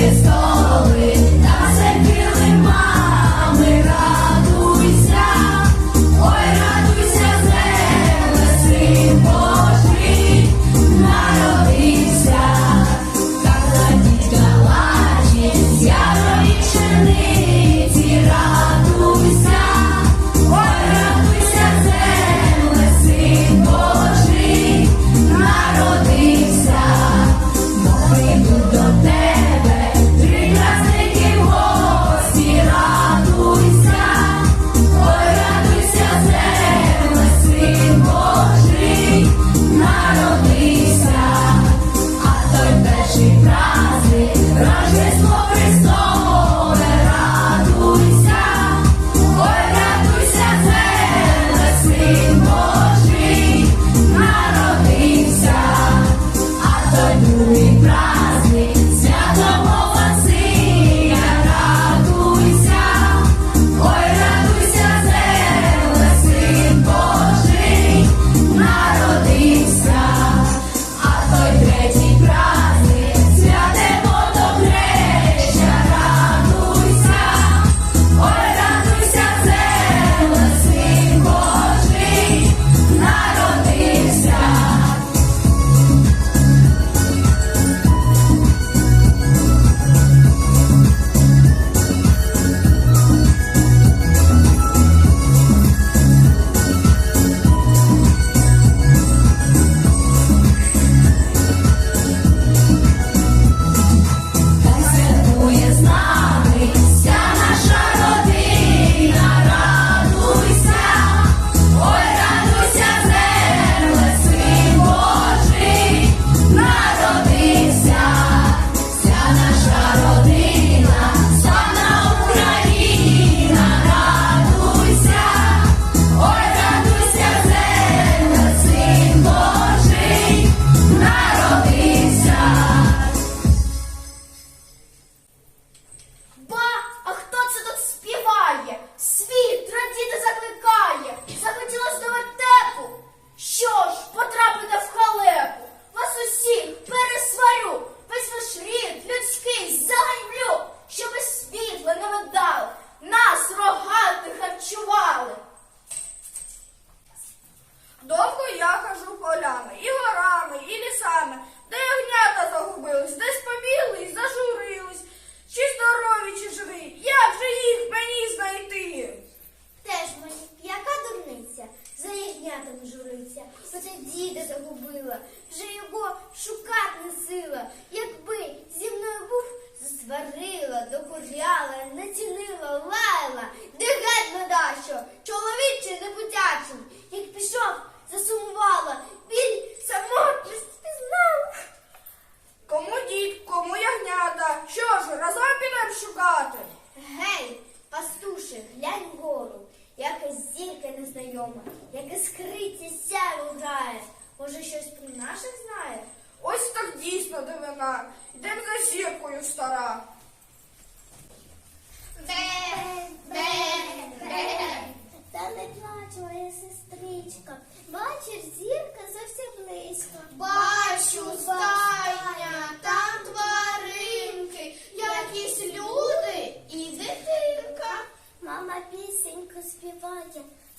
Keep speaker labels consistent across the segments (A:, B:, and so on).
A: It's gone.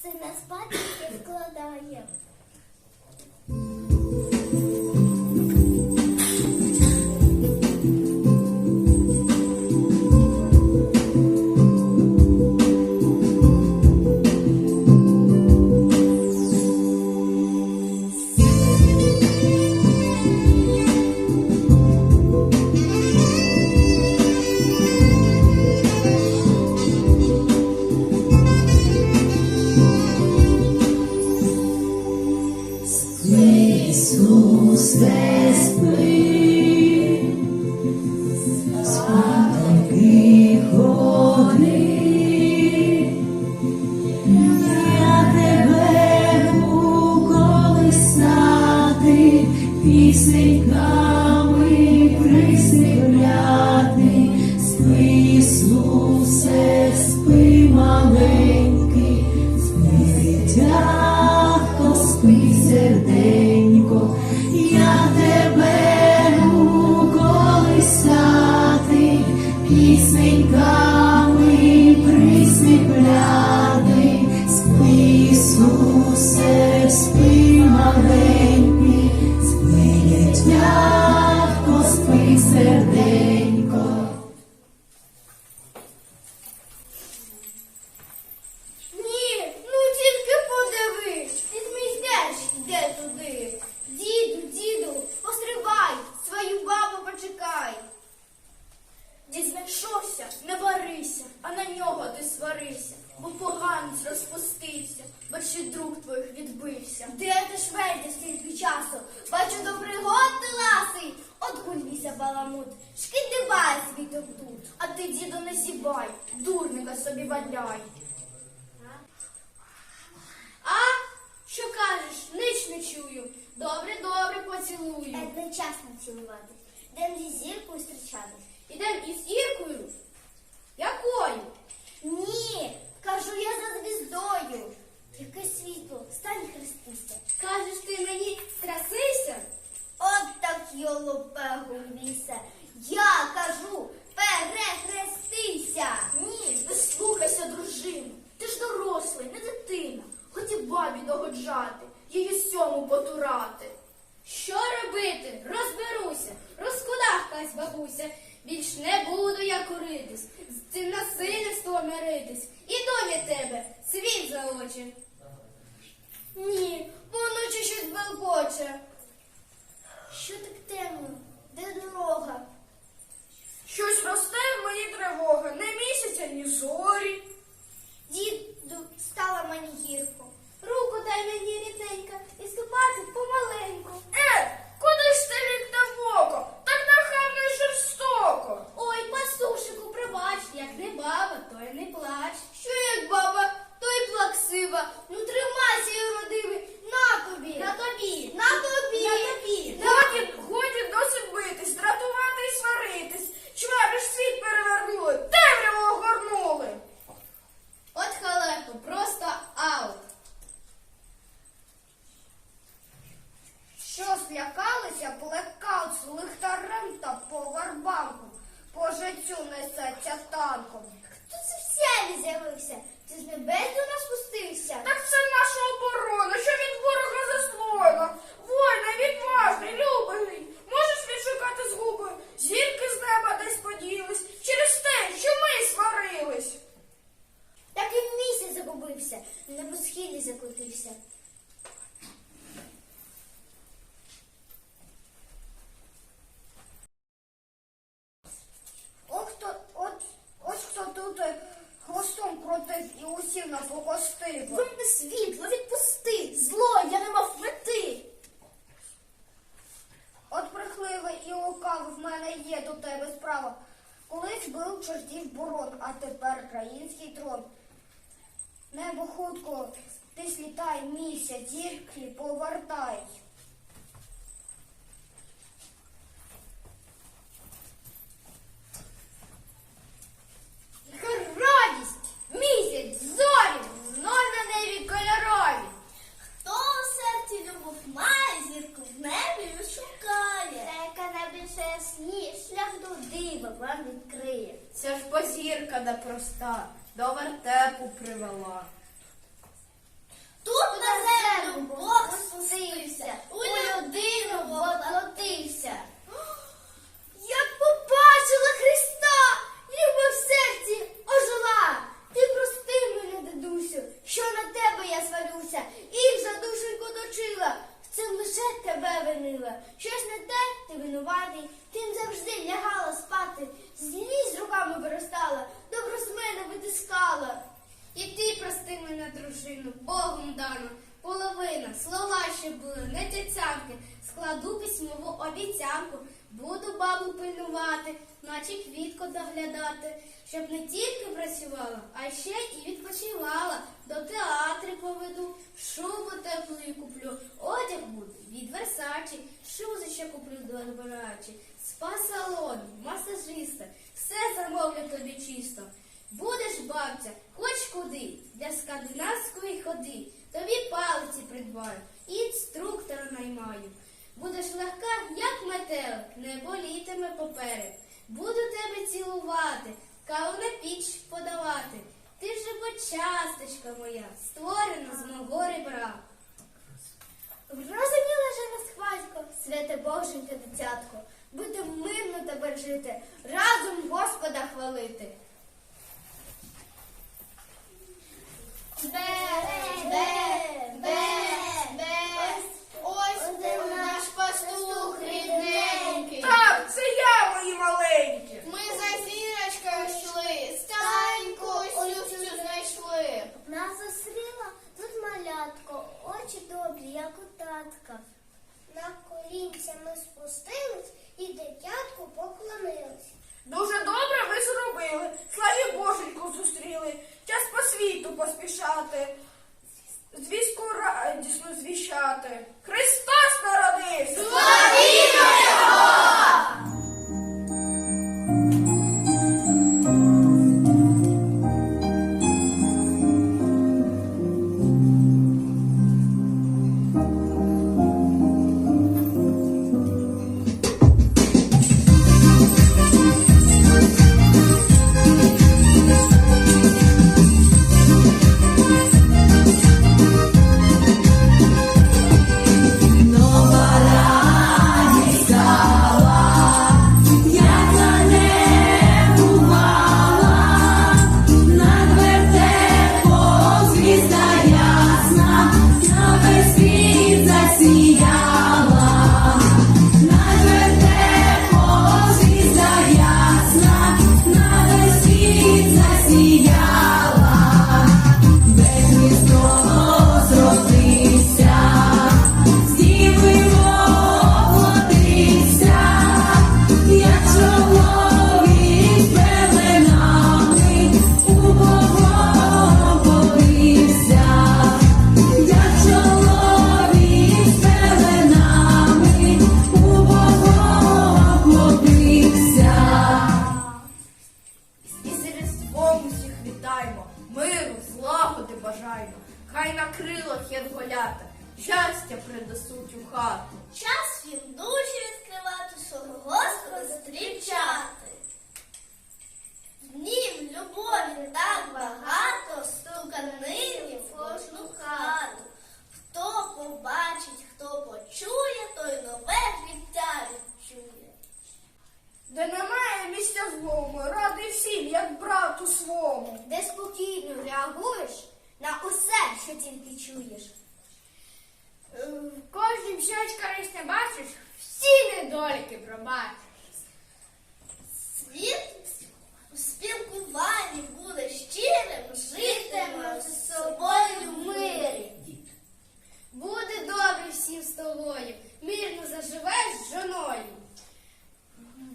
A: Співає, спадки спати вкладає. Ісусе, я тебе уколисати, пісеньками
B: Дід знайшовся, не варися, а на нього ти сварися, бо поганець розпустився, бо ще друг твоїх відбився.
C: Де ти швейте стільки часу? Бачу до пригод ти ласий. От гульвіся баламут, шкідибай світом тут.
B: А ти, діду, не сібай, дурника собі валяй. А? Що кажеш? Нич не чую. Добре, добре, поцілую.
C: Одночасно цілуватись. Дем зі зіркою зустрічатись.
B: Ідем із Іркою? Якою?
C: Ні, кажу я за звіздою. Яке світло, стань хрестися.
B: Кажеш ти мені красися?
C: От так йолопе гульвісе. Я кажу, перехрестися.
B: Ні, вислухайся, дружину. Ти ж дорослий, не дитина. Хоті бабі догоджати, її сьому потурати. Що робити? Розберуся, розкудахкась, бабуся. Більш не буду я коритись, з цим насильством миритись. Іду від тебе, світ за очі.
C: Ні, поночі щось белкоче. Що так темно? Де дорога?
B: Щось росте в моїй тривоги, не місяця, ні зорі.
C: Діду, стала мені гірко. Руку дай мені рідненька і ступати помаленьку.
B: Е, куди ж ти лік в око? Так нахабно й жорстоко.
C: Ой, пастушику, пробач, як не баба, то й не плач. Що як баба, то плаксива. Ну тримайся, юродивий, на.
B: На тобі.
C: На тобі.
B: На тобі. Годі, годі досить битись, дратувати і сваритись. Чвари ж світ перевернули, темряву огорнули.
D: От халепо, просто аут.
B: Що злякалися, плекаут з лихтарем та повербанком. По життю несеться танком.
C: Хто це в сяві з'явився? Ти з небес до нас спустився?
B: Так це наша оборона, що від ворога заслона. Вольна, відважний, любий. Можеш відшукати згуби. Зірки з неба десь поділись через те, що ми сварились.
C: Так і в місяць загубився, на небосхилі закотився.
B: Ох, хто, от, ось хто тут е, хвостом крутив і усів на покостив.
C: Вимкни світло, відпусти! Зло, я не мав мети!
B: От брехливий і лукавий в мене є до тебе справа. Колись був чортів борон, а тепер український трон. Небо хутко, ти слітай, місяць, зірки повертай.
C: Вам відкриє.
D: Це ж позірка да проста, до вертепу привела.
E: Тут на землю Бог спустився, у людину воплотився.
C: Як побачила Христа, люба в серці ожила. Ти прости мене, дедусю, що на тебе я сварюся, і за душеньку точила, в цим лише тебе винила. Щось не те, ти винуватий, тим завжди лягала спати, злість руками виростала, добро з мене витискала.
B: І ти прости мене, дружину, Богом дано,
E: половина, слова ще були, не тицянки. Складу письмову обіцянку, буду бабу пильнувати, наче квітку доглядати, щоб не тільки працювала, а ще і відпочивала. До театру поведу, шубу теплу куплю, одяг буде від Версачі, шузи ще куплю добирачі, спа-салон, масажиста, все замовлю тобі чисто. Будеш бабця, хоч куди, для скандинавської ходи. Тобі палиці придбаю, інструктора наймаю. Будеш легка, як метелик, не болітиме поперек. Буду тебе цілувати, каву на піч подавати. Ти вже почасточка моя, створена з мого ребра.
C: Розуміла же нас хвалько, святе Боженьке дитятко, будемо мирно тепер жити, разом Господа хвалити.
E: Бе, бе, бе, бе, ось де
A: Де
B: немає місця злому, радий всім, як брату свому.
C: Де спокійно реагуєш на усе, що тільки чуєш.
E: В кожнім щось корисне бачиш, всі недоліки пробачиш. Світ у спілкуванні буде щирим, житиме з собою в мирі. Буде добре всім з тобою, мирно заживеш з жоною.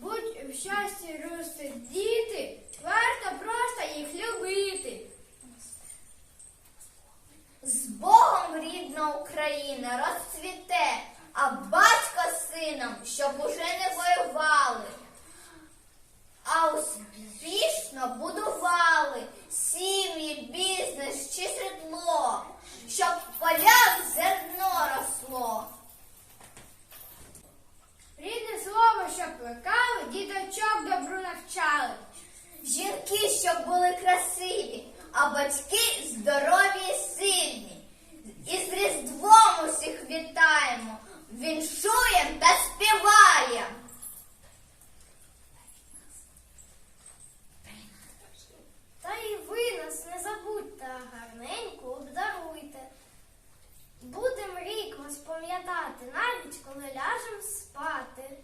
E: Будь в щасті рости діти, варто просто їх любити.
C: З Богом рідна Україна розцвіте, а батько з сином, щоб уже не воювали, а успішно будували сім'ї, бізнес чи житло, щоб в зерно росло.
E: Рідне слово, що плекали, діточок добру навчали.
C: Жінки, щоб були красиві, а батьки здорові і сильні. І з Різдвом усіх вітаємо, віншуєм та співаєм.
E: Та і ви нас пам'ятати, навіть коли ляжем спати.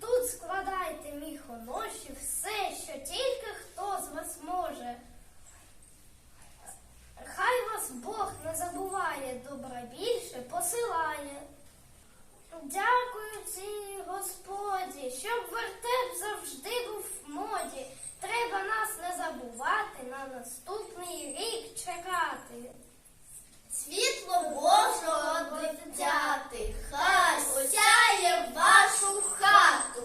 E: Тут складайте міхоноші все, що тільки хто з вас може. Хай вас Бог не забуває добра посилає. Дякую цій Господі, щоб вертеп завжди був в моді. Треба нас не забувати, на наступний рік чекати.
C: Світло Божого дитяти, хай осяє вашу хату.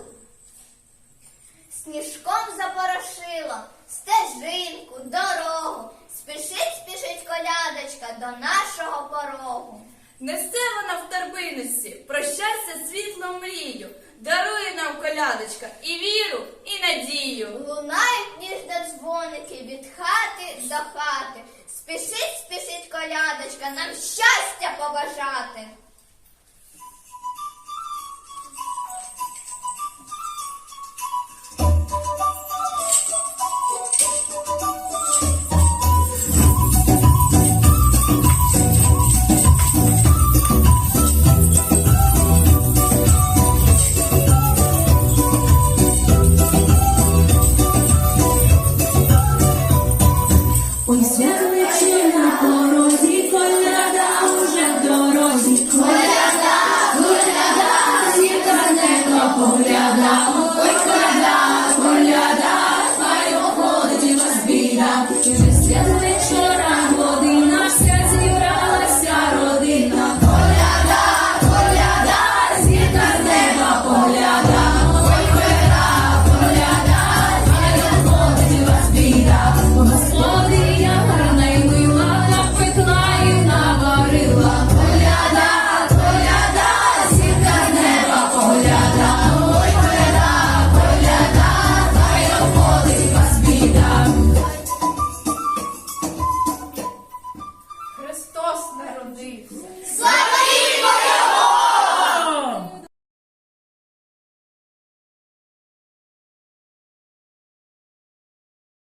C: Сніжком запорошило стежинку, дорогу. Спішить, спішить колядочка до нашого порогу.
A: Несе вона в торбиночці, про щастя світло мрію, дарує нам колядочка і віру, і надію.
C: Лунають ніжно дзвоники від хати до хати. Спішить, спішить колядочка нам щастя побажати.